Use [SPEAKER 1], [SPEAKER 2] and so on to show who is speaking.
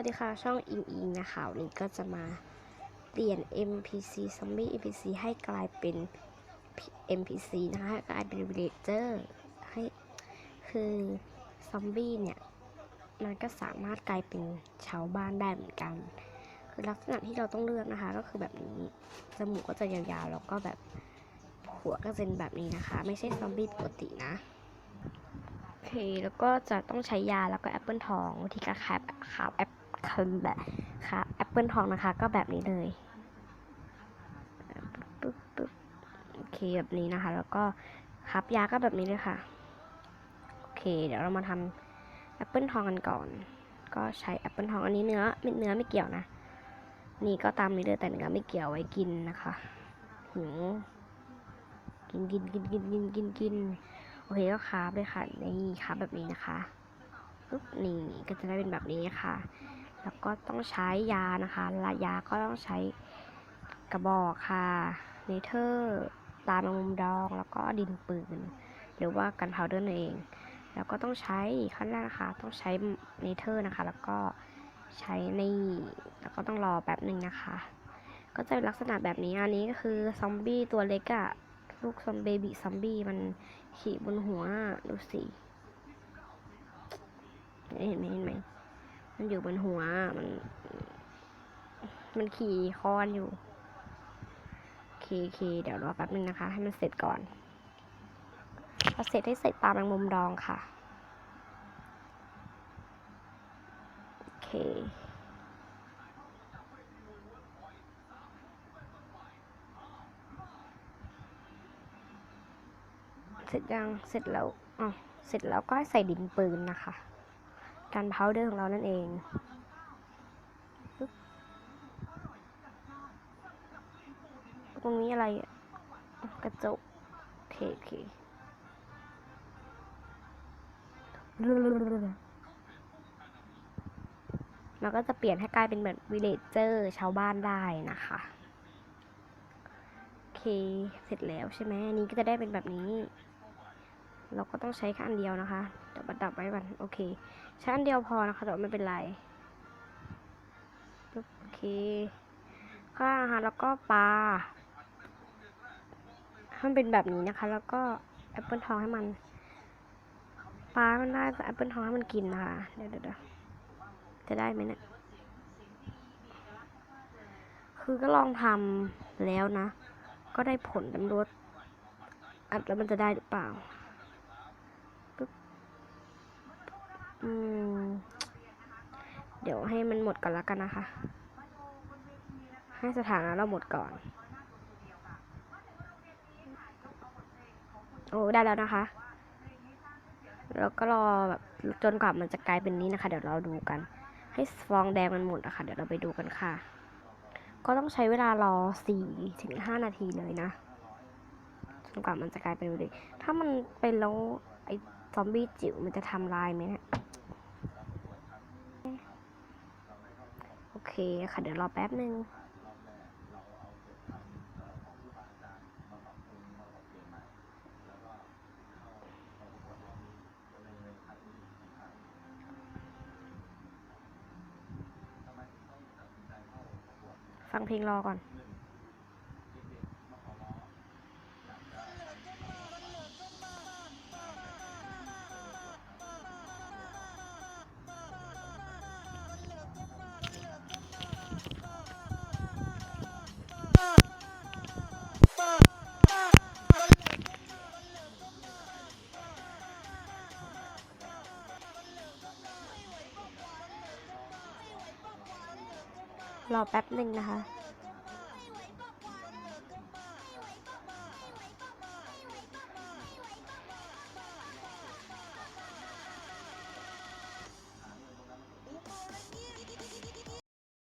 [SPEAKER 1] วัสดีค่ะช่องอิงอิงนะคะวันนี้ก็จะมาเปลี่ยน NPC Zombie NPC ให้กลายเป็น NPC นะคะให้กลายเป็น Villager ให้คือซอมบี้เนี่ยมันก็สามารถกลายเป็นชาวบ้านได้เหมือนกัน คือลักษณะที่เราต้องเลือกนะคะ ก็คือแบบนี้จมูกก็จะยาวๆแล้วก็แบบหัวก็เป็นแบบนี้นะคะ ไม่ใช่ซอมบี้ปกตินะโอเค แล้วก็จะต้องใช้ยาแล้วก็แอปเปิลทองวิธีการขายขาวแอปคือ แบบค่ะแอปเปิลทองนะคะ ก็แบบนี้เลยปึ๊บปึ๊บโอเคแบบนี้นะคะ แล้วก็ครับยาก็แบบนี้เลยค่ะ โอเค เดี๋ยวเรามาทำแอปเปิลทองกันก่อน ก็ใช้แอปเปิลทองอันนี้เนื้อไม่เนื้อไม่เกี่ยวนะ นี่ก็ตามนี้เลยแต่เนื้อไม่เกี่ยวไว้กินนะคะหิวกินกินกินกินกินกินกินโอเคก็คราฟเลยค่ะนี่คราฟแบบนี้นะคะปุ๊บนี่ก็จะได้เป็นแบบนี้ค่ะ แล้วก็ต้องใช้ยานะคะละยาก็ต้องใช้กระบอกค่ะเนเธอร์ตาแมงมุมดอง แล้วก็ดินปืน หรือว่ากันเพาเดอร์นั่นเอง แล้วก็ต้องใช้ขั้นแรกนะคะ ต้องใช้เนเธอร์นะคะ แล้วก็ใช้นี่ แล้วก็ต้องรอแป๊บหนึ่งนะคะ ก็จะเป็นลักษณะแบบนี้ อันนี้ก็คือซอมบี้ตัวเล็กอะลูกซอมเบบี้ซอมบี้มันขี่บนหัวดูสิเห็นไหมเห็นไหม มันอยู่บนหัว มัน มันขี่คอนอยู่โอเคโอเคเดี๋ยวรอแป๊บนึงนะคะ ให้มันเสร็จก่อนพอเสร็จให้ใส่ตาแมงมุมดองค่ะโอเคเสร็จยัง เสร็จแล้วอ๋อเสร็จแล้วก็ใส่ดินปืนนะคะ การพาวเดอร์ของเรานั่นเองตรงนี้อะไรอะกระจกโอเคโอเคมันก็จะเปลี่ยนให้กลายเป็นเหมือนวิเลจเจอร์ชาวบ้านได้นะคะโอเค เสร็จแล้วใช่ไหมอันนี้ก็จะได้เป็นแบบนี้ เราก็ต้องใช้แค่อันเดียวนะคะเดี๋ยวบัดับไว้ก่อนโอเคใช้อันเดียวพอนะคะแต่ไม่เป็นไรโอเคข้างนะคะแล้วก็ปลาให้มันเป็นแบบนี้นะคะ แล้วก็แอปเปิลทองให้มันปลามันได้ก็แอปเปิลทองให้มันกินนะคะเดี๋ยวเดี๋ยวจะได้ไหมเนี่ยคือก็ลองทำแล้วนะ ก็ได้ผลตำรวจอัดแล้วมันจะได้หรือเปล่า อืม เดี๋ยวให้มันหมดก่อนล้วกันนะคะ ให้สถานะเราหมดก่อน โอ้ได้แล้วนะคะ แล้วก็รอแบบจนกว่ามันจะกลายเป็นนี้นะคะ เดี๋ยวเราดูกัน ให้ฟองแดงมันหมดนะคะเดี๋ยวเราไปดูกันค่ะ ก็ต้องใช้เวลารอสี่ถึงห้านาทีเลยนะจนกว่ามันจะกลายเป็นเลยถ้ามันเป็นแล้ว ไอ้ซอมบี้จิ๋วมันจะทำลายไหมเนี่ยโอเคค่ะเดี๋ยวรอแป๊บหนึ่งฟังเพลงรอก่อน รอแป๊บหนึ่งนะคะ